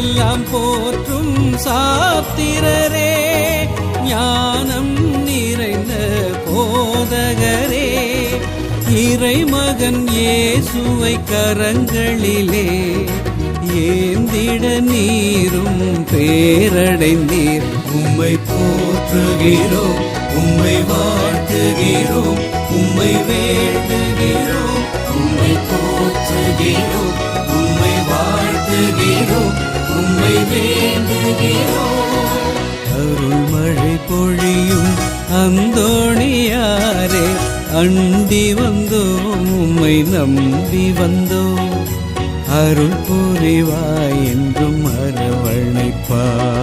எல்லாம் போற்றும் சாத்திரரே ஞானம் நிறைந்த போதகரே. இறைமகன் இயேசுவை கரங்களிலே ஏந்திட நீரும் பேரடைந்தீர். உம்மை போற்றுகிறோம் உம்மை வாழ்த்துகிறோம் உம்மை வேண்டுகிறோம் உம்மை போற்றுகிறோம். வேண்டுகிறோம் அருள்மழை பொழியும் அந்தோணியாரே அண்டி வந்தோம் உம்மை நம்பி வந்தோம். அருள் புரிவாய் என்றும் அரவணைப்பார்